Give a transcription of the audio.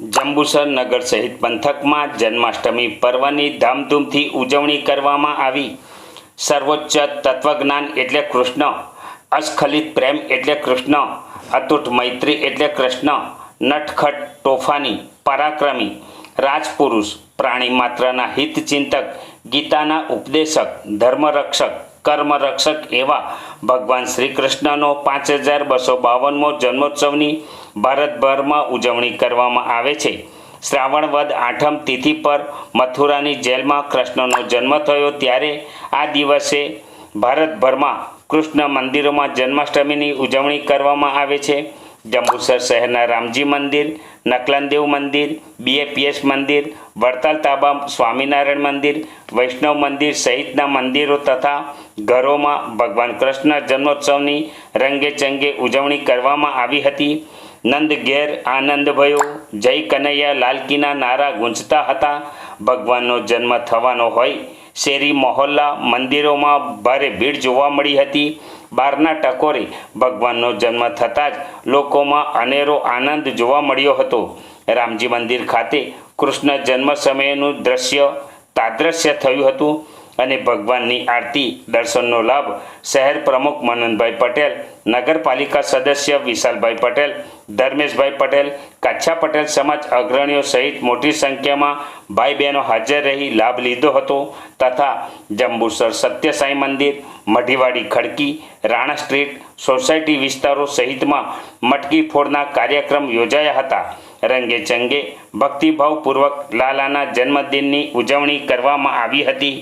જંબુસર નગર સહિત પંથકમાં જન્માષ્ટમી પર્વની ધામધૂમથી ઉજવણી કરવામાં આવી. સર્વોચ્ચ તત્વજ્ઞાન એટલે કૃષ્ણ, અસ્ખલિત પ્રેમ એટલે કૃષ્ણ, અતૂટ મૈત્રી એટલે કૃષ્ણ, નટખટ તોફાની, પરાક્રમી, રાજપુરુષ, પ્રાણી માત્રના હિતચિંતક, ગીતાના ઉપદેશક, ધર્મરક્ષક કર્મરક્ષક એવા ભગવાન શ્રી કૃષ્ણનો પાંચ હજાર બસો બાવનમો જન્મોત્સવની ભારતભરમાં ઉજવણી કરવામાં આવે છે. શ્રાવણ વદ આઠમ તિથિ પર મથુરાની જેલમાં કૃષ્ણનો જન્મ થયો ત્યારે આ દિવસે ભારતભરમાં કૃષ્ણ મંદિરોમાં જન્માષ્ટમીની ઉજવણી કરવામાં આવે છે. જંબુસર શહેરના રામજી મંદિર નકલનદેવ મંદિર, બીએપીએસ મંદિર, વડતાલ તાબા સ્વામિનારાયણ મંદિર, વૈષ્ણવ મંદિર સહિતના મંદિરો તથા ઘરોમાં ભગવાન કૃષ્ણ જન્મોત્સવની રંગે ચંગે ઉજવણી કરવામાં આવી હતી. નંદ ઘેર આનંદ ભયો, જય કનૈયા લાલકીના નારા ગુંજતા હતા. ભગવાનનો જન્મ થવાનો હોય શેરી મહોલ્લા મંદિરોમાં ભારે ભીડ જોવા મળી હતી. બારના ટકોરે ભગવાનનો જન્મ થતાં જ લોકોમાં અનેરો આનંદ જોવા મળ્યો હતો. રામજી મંદિર ખાતે કૃષ્ણ જન્મ સમયનું દ્રશ્ય તાદ્રશ્ય થયું હતું. અને ભગવાનની આરતી, દર્શનનો લાભ, શહેર પ્રમુખ મનનભાઈ પટેલ, નગરપાલિકા સદસ્ય વિશાલભાઈ પટેલ, ધર્મેશભાઈ પટેલ, કાછા પટેલ સમાજ અગ્રણીઓ સહિત મોટી સંખ્યામાં ભાઈ બહેનો હાજર રહી લાભ લીધો હતો તથા જંબુસર સત્યસાઈ મંદિર, મઢીવાડી ખડકી, રાણા સ્ટ્રીટ, સોસાયટી વિસ્તારો સહિતમાં મટકી ફોડના કાર્યક્રમ યોજાયા હતા. રંગે ચંગે ભક્તિભાવપૂર્વક લાલાના જન્મદિનની ઉજવણી કરવામાં આવી હતી.